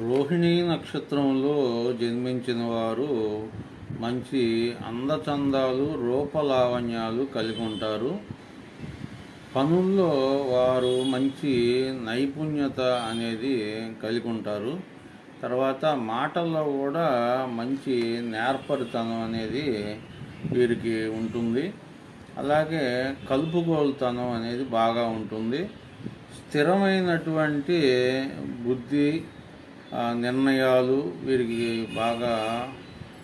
రోహిణి నక్షత్రంలో జన్మించిన వారు మంచి అందచందాలు రూపలావణ్యాలు కలిగి ఉంటారు. పనుల్లో వారు మంచి నైపుణ్యత అనేది కలిగి ఉంటారు. తర్వాత మాటల్లో కూడా మంచి నేర్పరితనం అనేది వీరికి ఉంటుంది. అలాగే కలుపుగోలుతనం అనేది బాగా ఉంటుంది. స్థిరమైనటువంటి బుద్ధి నిర్ణయాలు వీరికి బాగా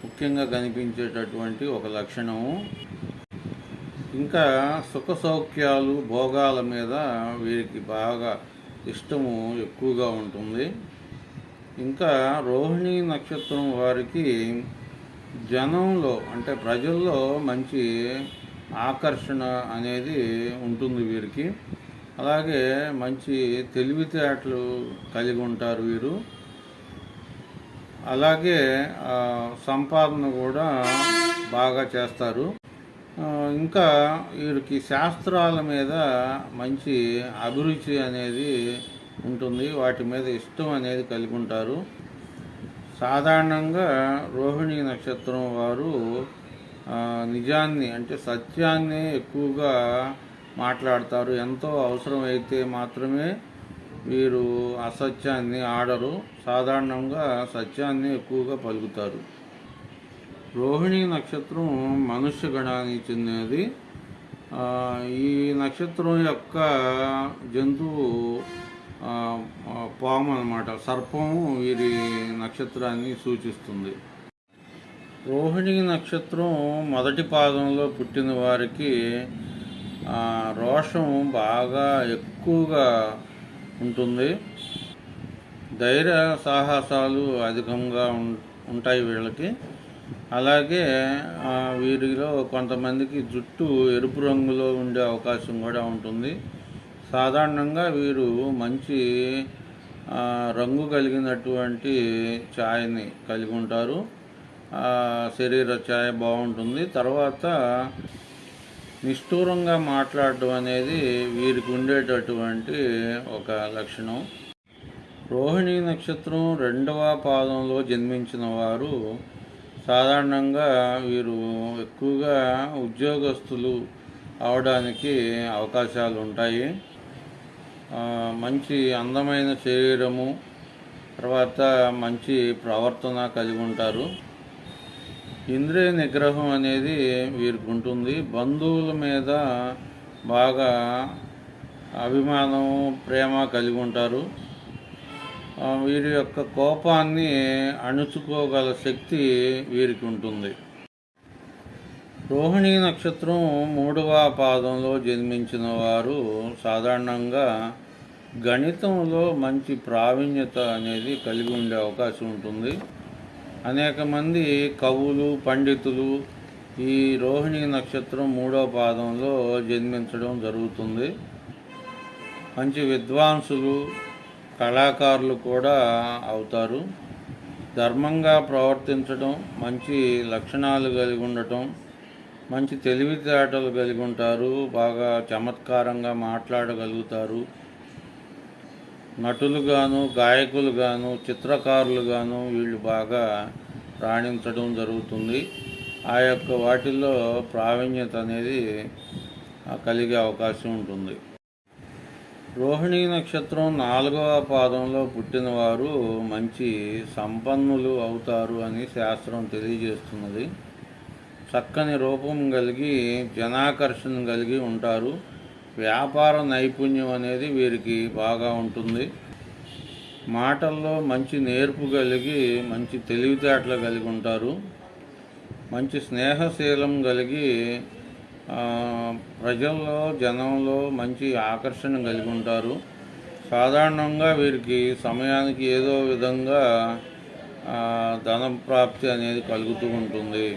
ముఖ్యంగా కనిపించేటటువంటి ఒక లక్షణము ఇంకా సుఖ సౌఖ్యాలు భోగాల మీద వీరికి బాగా ఇష్టము ఎక్కువగా ఉంటుంది. ఇంకా రోహిణి నక్షత్రం వారికి జనంలో అంటే ప్రజల్లో మంచి ఆకర్షణ అనేది ఉంటుంది వీరికి. అలాగే మంచి తెలివితేటలు కలిగి ఉంటారు వీరు. అలాగే సంపాదన కూడా బాగా చేస్తారు. ఇంకా వీరికి శాస్త్రాల మీద మంచి అభిరుచి అనేది ఉంటుంది. వాటి మీద ఇష్టం అనేది కలిగి ఉంటారు. సాధారణంగా రోహిణి నక్షత్రం వారు నిజాన్ని అంటే సత్యాన్ని ఎక్కువగా మాట్లాడతారు. ఎంతో అవసరమైతే మాత్రమే వీరు అసత్యాన్ని ఆడరు సాధారణంగా సత్యాన్ని ఎక్కువగా పలుకుతారు. రోహిణి నక్షత్రం మనుష్య గణానికి చెందినది. ఈ నక్షత్రం యొక్క జంతువు పాము అనమాట సర్పము వీరి నక్షత్రాన్ని సూచిస్తుంది. రోహిణి నక్షత్రం మొదటి పాదంలో పుట్టిన వారికి రోషం బాగా ఎక్కువగా ఉంటుంది. ధైర్య సాహసాలు అధికంగా ఉం- ఉంటాయి వీళ్ళకి. అలాగే వీరిలో కొంతమందికి జుట్టు ఎరుపు రంగులో ఉండే అవకాశం కూడా ఉంటుంది. సాధారణంగా వీరు మంచి రంగు కలిగినటువంటి ఛాయని కలిగి ఉంటారు. శరీర ఛాయ బాగుంటుంది. తర్వాత నిష్ఠూరంగా మాట్లాడడం అనేది వీరికి ఉండేటటువంటి ఒక లక్షణం. రోహిణి నక్షత్రం రెండవ పాదంలో జన్మించిన వారు సాధారణంగా వీరు ఎక్కువగా ఉద్యోగస్తులు అవడానికి అవకాశాలు ఉంటాయి. మంచి అందమైన శరీరము తర్వాత మంచి ప్రవర్తన కలిగి ఉంటారు. ఇంద్రియ నిగ్రహం అనేది వీరికి ఉంటుంది బంధువుల మీద బాగా అభిమానం ప్రేమ కలిగి ఉంటారు వీరి యొక్క కోపాన్ని అణుచుకోగల శక్తి వీరికి ఉంటుంది రోహిణి నక్షత్రం మూడవ పాదంలో జన్మించిన వారు సాధారణంగా గణితంలో మంచి ప్రావీణ్యత అనేది కలిగి ఉండే అవకాశం ఉంటుంది. అనేక మంది కవులు పండితులు ఈ రోహిణి నక్షత్రం మూడవ పాదంలో జన్మించడం జరుగుతుంది. మంచి విద్వాంసులు కళాకారులు కూడా అవుతారు. ధర్మంగా ప్రవర్తించడం మంచి లక్షణాలు కలిగి ఉండటం మంచి తెలివితేటలు కలిగి ఉంటారు బాగా చమత్కారంగా మాట్లాడగలుగుతారు. నటులుగాను గాయకులుగాను చిత్రకారులుగాను వీళ్ళు బాగా రాణించడం జరుగుతుంది. ఆ యొక్క వాటిల్లో ప్రావీణ్యత అనేది కలిగే అవకాశం ఉంటుంది. రోహిణి నక్షత్రం నాలుగవ పాదంలో పుట్టినవారు మంచి సంపన్నులు అవుతారు అని శాస్త్రం తెలియజేస్తున్నది. చక్కని రూపం కలిగి జనాకర్షణ కలిగి ఉంటారు. వ్యాపార నైపుణ్యం అనేది వీరికి బాగా ఉంటుంది. మాటల్లో మంచి నేర్పు కలిగి మంచి తెలివితేటలు కలిగి ఉంటారు. మంచి స్నేహశీలం కలిగి ప్రజల్లో జనంలో మంచి ఆకర్షణ కలిగి ఉంటారు. సాధారణంగా వీరికి సమయానికి ఏదో విధంగా ధన ప్రాప్తి అనేది కలుగుతూ ఉంటుంది.